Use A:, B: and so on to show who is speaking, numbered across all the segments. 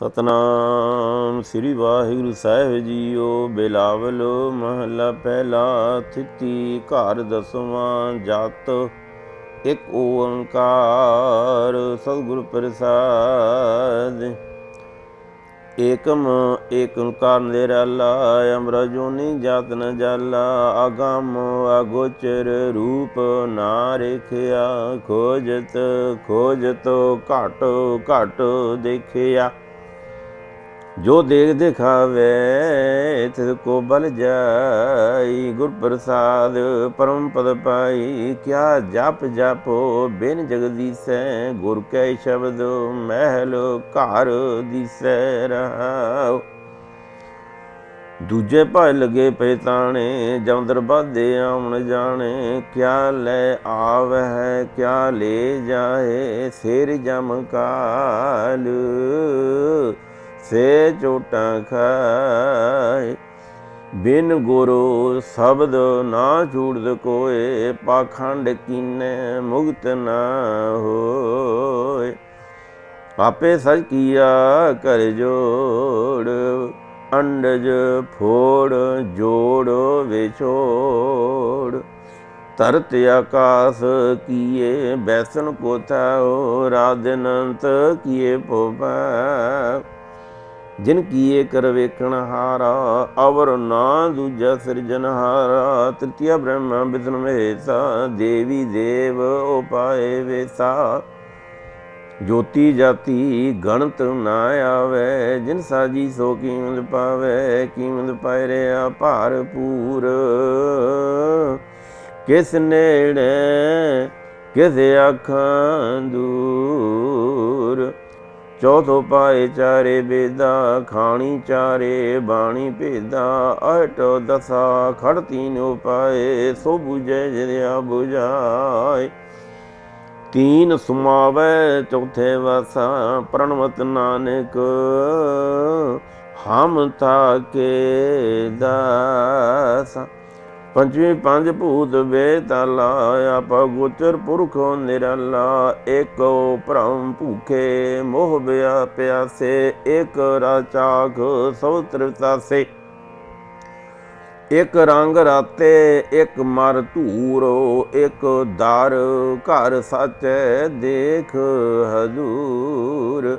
A: ਸਤਨਾਮ ਸ੍ਰੀ ਵਾਹਿਗੁਰੂ ਸਾਹਿਬ ਜੀਓ, ਬਿਲਾਵਲ ਮਹਲਾ ਪਹਿਲਾ ਥਿਤੀ, ਘਰ ਦਸਵਾਂ ਜਤ, ਇੱਕ ਓੰਕਾਰ, ਸਤਿਗੁਰ ਪ੍ਰਸਾਦ। ਏਕਮ ਏਕ ਓੰਕਾਰ ਨਿਰਾਲਾ ਅਮਰ ਜੋਨੀ ਜਾਤ ਨ ਜਾਲਾ, ਆਗਮ ਅਗੋਚਰ ਰੂਪ ਨਾ ਰੇਖਿਆ, ਖੋਜਤ ਖੋਜਤੋ ਘਟ ਘਟ ਦੇਖਿਆ। ਜੋ ਦੇਖ ਦਿਖਾਵੇ, ਤਿਸ ਕੋ ਬਲ ਜਾਈ, ਗੁਰ ਪ੍ਰਸਾਦ ਪਰਮ ਪਦ ਪਾਈ। ਕਿਆ ਜਪ ਜਪੋ, ਬਿਨ ਜਗਦੀਸੈ, ਗੁਰ ਕੈ ਸ਼ਬਦ ਮਹਿਲ ਘਰ ਦਿਸੈ ਰਹਾਉ। ਦੂਜੇ ਭਾਇ ਲਗੇ ਪਏ ਤਾਣੇ ਜਮਦਰ ਬਾਦੇ ਆਉਣ ਜਾਣੇ। ਕਿਆ ਲੈ ਆਵਹਿ ਕਿਆ ਲੈ ਜਾਏ, ਸਿਰ ਜਮ ਕਾਲ। ਸੇ ਝੋਟਾਂ ਖਾਏ। ਬਿਨ ਗੁਰੂ ਸ਼ਬਦ ਨਾ ਛੂੜਦ ਕੋਏ ਪਾਖੰਡ ਕੀਨੇ ਮੁਕਤ ਨਾ ਹੋਏ। ਆਪੇ ਸਚ ਕੀਆ ਕਰ ਜੋੜ, ਅੰਡਜ ਫੋੜ, ਜੋੜ ਵਿਛੋੜ। ਤਰਤ ਆਕਾਸ ਕੀਏ, ਬੈਸਨ ਕੋਥਾਓ ਰਾਦਨੰਤ ਕੀਏ ਪੋਪਾ ਜਿਨ ਕੀਏ ਕਰ ਵੇਖਣ ਹਾਰਾ, ਅਵਰ ਨਾ ਦੂਜਾ ਸਿਰਜਨਹਾਰਾ ਤ੍ਰਿਤੀਆ ਬ੍ਰਹਮਾ ਵਿਦਨ ਮਹੇਸਾ ਦੇਵੀ ਦੇਵ ਉਪਾਏ ਵੇਸਾ। ਜੋਤੀ ਜਾਤੀ ਗਣਤ ਨਾ ਆਵੇ, ਜਿਨ ਸਾਜੀ ਸੋ ਕੀਮਤ ਪਾਵੇ ਕੀਮਤ ਪਾਇ ਰਿਆ ਭਾਰਪੂਰ ਕਿਸ ਨੇੜੇ, ਕਿਸ ਅੱਖਾਂ ਦੂਰ ਚੌਥੋ ਪਾਏ ਚਾਰੇ ਬੇਦਾ ਖਾਣੀ ਚਾਰੇ, ਬਾਣੀ ਭੇਦਾ ਅਟੋ ਦਸਾ ਖੜ ਤੀਨ ਉਪਾਏ, ਸੋ 부ਜੈ ਜਿਰਿਆ 부ਜਾਏ ਤੀਨ ਸੁਮਾਵੇ, ਚੌਥੇ ਵਸਾ, ਪ੍ਰਣਵਤ ਨਾਨਕ, ਹਮ ਤਾ ਕੇ ਦਾਸ। ਪੰਜਵੀਂ ਪੰਜ ਭੂਤ ਬੇਤਾਲਾ ਆਪ ਗੋਚਰ ਪੁਰਖੋ ਨਿਰਾਲਾ, ਏਕੋ ਭ੍ਰਮ ਭੂਖੇ ਮੋਹ ਬਿਆ ਪਿਆਸੇ, ਏਕ ਰਾਚਾਖ ਸੋ ਤ੍ਰਿਤਾਸੇ ਇੱਕ ਰੰਗ ਰਾਤੇ ਇੱਕ ਮਰ ਧੂਰੋ ਇੱਕ ਦਰ ਘਰ ਸੱਚ ਦੇਖ ਹਜ਼ੂਰ।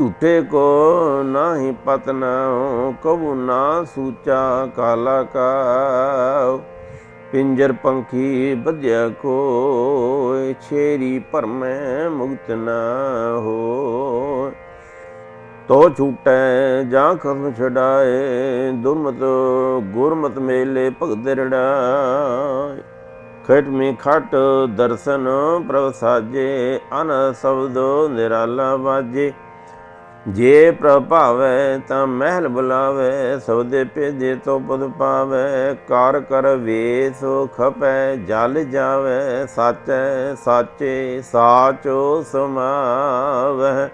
A: ਝੂਠੇ ਕੋ ਨਾਹੀ ਪਤਨਾ ਕਬੂ ਨਾ ਸੂਚਾ ਕਾਲਾ ਕਾ ਪਿੰਜਰ ਪੰਖੀ ਬੱਧਿਆ ਕੋਇ ਛੇਰੀ ਭਰਮੈ ਮੁਕਤ ਨਾ ਹੋ ਤੋ ਛੂਟੈ ਜਾਂ ਖਸਮ ਛਡਾਏ, ਦੁਰਮਤ ਗੁਰਮਤ ਮੇਲੇ ਭਗਤ ਰੜਾਏ। ਖਟ ਮੇ ਖਟ ਦਰਸ਼ਨ ਪ੍ਰਭ ਸਾਜੇ, ਅਨ ਸ਼ਬਦ ਨਿਰਾਲਾ ਵਾਜੇ। ਜੇ ਪ੍ਰਭਾਵੈ ਤਾਂ ਮਹਿਲ ਬੁਲਾਵੇ, ਸੌਦੇ ਭੇਜੇ ਤੋ ਪਦ ਪਾਵੇ। ਕਾਰ ਕਰ ਵੇਸੋ ਖਪੈ, ਜਲ ਜਾਵੇ, ਸਾਚੈ ਸਾਚੇ ਸਾਚੋ ਸਮਾਵੈ।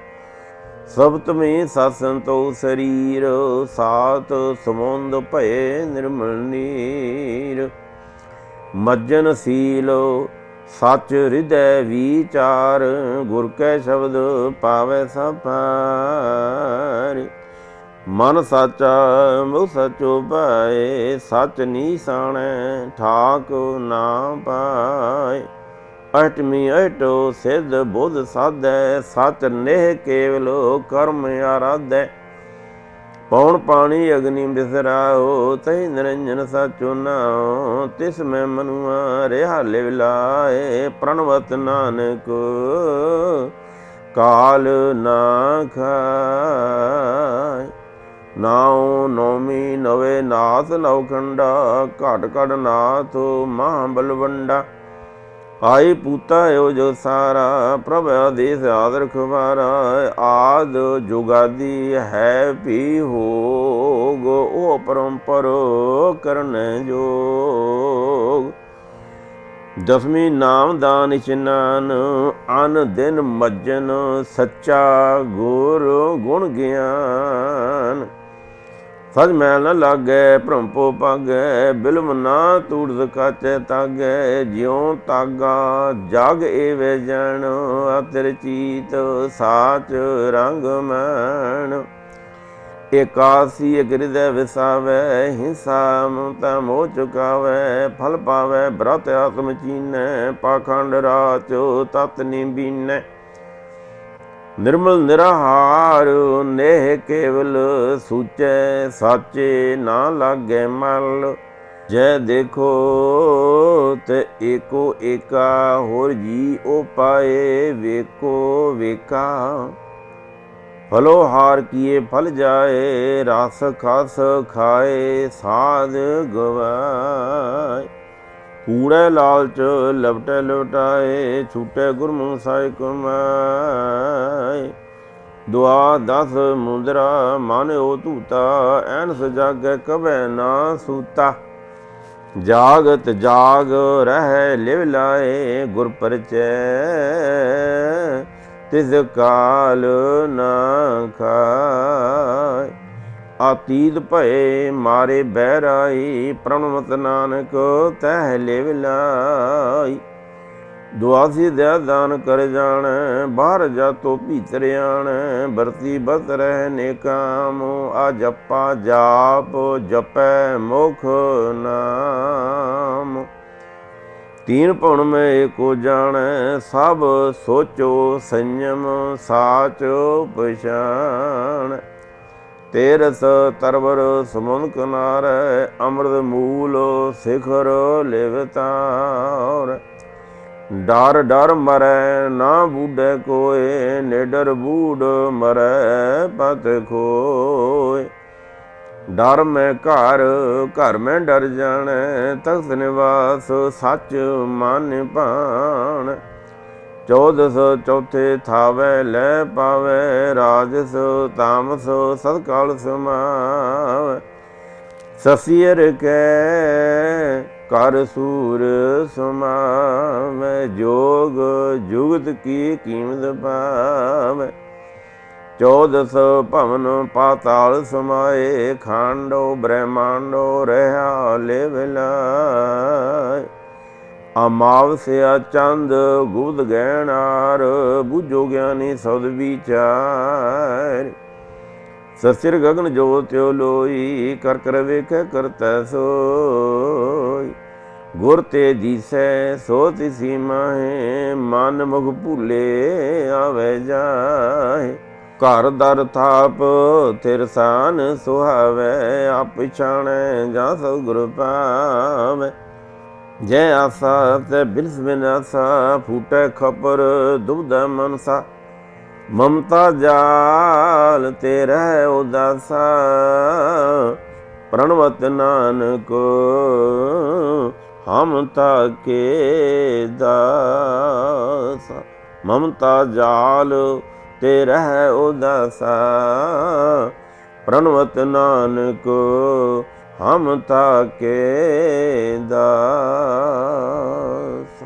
A: ਸਬਤਮੇ ਸਤਸੰਤੋ ਸਰੀਰ ਸਾਤ ਸਮੁੰਦ ਭਏ ਨਿਰਮਲ ਨੀਰ। ਮੱਜਨ ਸੀਲ ਸੱਚ ਹਿਰਦੈ ਵਿਚਾਰ, ਗੁਰ ਕੈ ਸ਼ਬਦ ਪਾਵੈ ਸਪਾਰ ਮਨ ਸਾਚਾ ਮੁ ਸਚੋ ਪਾਏ, ਸਚ ਨੀਸਾਣੈ ਠਾਕ ਨਾ ਪਾਏ। ਅਟਮੀ ਅਟੋ ਸਿਧ ਬੁੱਧ ਸਾਧੈ, ਸਚ ਨੇਹ ਕੇਵਲ ਕਰਮ ਆਰਾਧੈ। ਪੌਣ ਪਾਣੀ ਅਗਨੀ ਬਿਸਰਾਓ ਤੈ ਨਿਰੰਜਨ ਸਾਚੋ ਨਾਉ, ਤਿਸ ਮੈਂ ਮਨੁਆ ਰਿਹਾ ਲਿਵਲਾਏ ਪ੍ਰਣਵਤ ਨਾਨਕ। ਕਾਲ ਨਾ ਖਾਇ, ਨਾਉ ਨੌਮੀ ਨਵੇ ਨਾਥ ਨਵਖੰਡਾ ਘਟ ਘਟ ਨਾਥ ਮਹਾ ਬਲਵੰਡਾ। ਆਈ ਪੂਤਾ ਓ ਜੋ ਸਾਰਾ, ਪ੍ਰਭ ਆਦੇਸ ਆਦਰ ਖਵਾਰਾ ਆਦ ਜੁਗਾਦੀ ਹੈ ਵੀ ਹੋਗ, ਉਹ ਪਰੰਪਰ ਕਰਨ ਜੋਗ। ਦਸਵੀਂ ਨਾਮ ਦਾਨ ਇਸ਼ਨਾਨ ਅਨ ਦਿਨ ਮੱਜਨ ਸੱਚਾ ਗੁਰ ਗੁਣ ਗਿਆਨ। ਸਜ ਮੈਲ ਨ ਲਾਗੈ ਭ੍ਰਮਪੋ ਪਾਗੈ ਬਿਲਮ ਨਾ ਤੂੜ ਕਾਚੈ ਤਾਗੈ, ਜਿਉ ਤਾਗਾ ਜਗ ਏਵੈ ਜਣ ਅਤਰ ਚੀਤ ਸਾਚ ਰੰਗ ਮਨ ਏਕਾਸੀ ਇਕ ਹਿਰਦੈ ਵਿਸਾਵੈ, ਹਿੰਸਾ ਮਮਤਾ ਮੋਹ ਚੁਕਾਵੈ, ਫਲ ਪਾਵੈ ਬ੍ਰਤ ਆਤਮ ਚੀਨੈ, ਪਾਖੰਡ ਰਾਚੋ ਤਤ ਨਿਬੀਨੈ। ਨਿਰਮਲ ਨਿਰਹਾਰ ਨੇਹ ਕੇਵਲ ਸੂਚੈ ਸਾਚੇ ਨਾ ਲਾਗੈ ਮਲ। ਜੈ ਦੇਖੋ ਤੇ ਏਕੋ ਏਕਾ, ਹੋਰ ਜੀ ਓ ਪਾਏ ਵੇਕੋ ਵੇਕਾ ਫਲੋ ਹਾਰ ਕੀਏ ਫਲ ਜਾਏ, ਰਸ ਖਸ ਖਾਏ, ਸਾਧ ਗਵਾ ਕੂੜੇ ਲਾਲਚ, ਲਪਟੇ ਲਪਟਾਏ, ਛੂਟੇ ਗੁਰਮੁਖ ਸਾਈ ਕਮਾਏ ਦੁਆ ਦਸ ਮੁੰਦਰਾ, ਮਨ ਮਾਨਿਓ ਤੂਤਾ ਐਨ ਸਜਾਗੈ ਕਬੈ ਨਾ ਸੂਤਾ। ਜਾਗਤ ਜਾਗ ਰਹਿ ਲਿਵ ਲਾਏ, ਗੁਰ ਪਰਚੈ ਤਿਸ ਕਾਲ ਨਾ ਖਾਏ। ਆਤੀਤ ਭਏ ਮਾਰੇ ਬਹਿਰਾਈ, ਪ੍ਰਣਮਤ ਨਾਨਕ ਤਹਿ ਲਿਵ ਲਾਈ। ਦੁਆਸੀ ਦਇਆ ਦਾਨ ਕਰ ਜਾਣ, ਬਾਹਰ ਜਾ ਤੋ ਭੀਤਰ ਆਣ। ਵਰਤੀ ਬਤ ਰਹਿ ਨੇਕਾਮ ਆ ਜਪਾ ਜਾਪ ਜਪੈ ਮੁਖ ਨਾਮ। ਤੀਨ ਭਉਣ ਮੈਂ ਕੋ ਜਾਣ, ਸਭ ਸੋਚੋ ਸੰਯਮ ਸਾਚ ਪਛਾਣ। ਤੇਰਸ ਤਰਵਰ ਸਮੁੰਦ ਕਿਨਾਰੇ ਅੰਮ੍ਰਿਤ ਮੂਲ ਸਿਖਰ ਲਿਵਤਾਰ ਡਰ ਡਰ ਮਰੈ ਨਾ ਬੂਢੇ ਕੋਏ, ਨੇਡਰ ਬੂਢ ਮਰੈ ਪਤ ਖੋਏ। ਡਰ ਮੈਂ ਘਰ ਘਰ ਮੈਂ ਡਰ ਜਾਣੈ, ਤਖਤ ਨਿਵਾਸ ਸੱਚ ਮਨ ਭਾਣ। ਚੌਦਸ ਚੌਥੇ ਥਾਵੇ, ਲੈ ਪਾਵੇ ਰਾਜਸ, ਤਾਮਸ ਸਤਕਾਲ ਸਮਾਵੇ ਸਸੀਰ ਕੈ, ਕਰ ਸੂਰ ਸਮਾਵੇ, ਜੋਗ ਜੁਗਤ ਕੀ ਕੀਮਤ ਪਾਵੇ। ਚੌਦਸ ਭਵਨ ਪਾਤਾਲ ਸਮਾਏ, ਖਾਂਡੋ ਬ੍ਰਹਮਾਂਡੋ ਰਹਾ, ਲਿਵ ਲਾਇ ਅਮਾਵਸਿਆ ਚੰਦ ਗੁਦ ਗਹਿਣਾਰ ਬੁਝੋ ਗਿਆਨੀ ਸਦ ਵਿਚਾਰ। ਸਸਿਰ ਗਗਨ ਜੋਤਿ ਲੋਈ, ਕਰ ਕਰ ਵੇਖੈ ਕਰਤੈ ਸੋਈ। ਗੁਰ ਤੇ ਦੀਸੈ ਸੋ ਸੀਮਾ ਮਾਹੇ, ਮਨ ਮੁਖ ਭੂਲੇ ਆਵੇ ਜਾਏ ਘਰ ਦਰ ਥਾਪ ਤਿਰਸਾਨ ਸੁਹਾਵੇ, ਆਪ ਪਛਾਣੈ ਜਾਂ ਸੋ ਗੁਰ ਪਾਵੇ। ਜੈ ਆਸਾ ਤੇ ਬਿਲਸ ਬਿਨਾਸਾ ਫੂਟੇ ਖਪਰ ਦੁਬਦ ਮਨਸਾ। ਮਮਤਾ ਜਾਲ ਤੇ ਰਹਿ ਉਦਾਸਾ, ਪ੍ਰਣਵਤ ਨਾਨਕ ਹਮ ਤਾ ਕੇ ਮਮਤਾ ਜਾਲ ਤੇ ਰਹਿ ਉਦਾਸਾ, ਪ੍ਰਣਵਤ ਨਾਨਕ ਹਮ ਤਾ ਕੇ ਦਾਸ।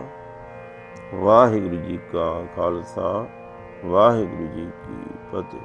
A: ਵਾਹਿਗੁਰੂ ਜੀ ਕਾ ਖਾਲਸਾ ਵਾਹਿਗੁਰੂ ਜੀ ਕੀ ਫਤਿਹ।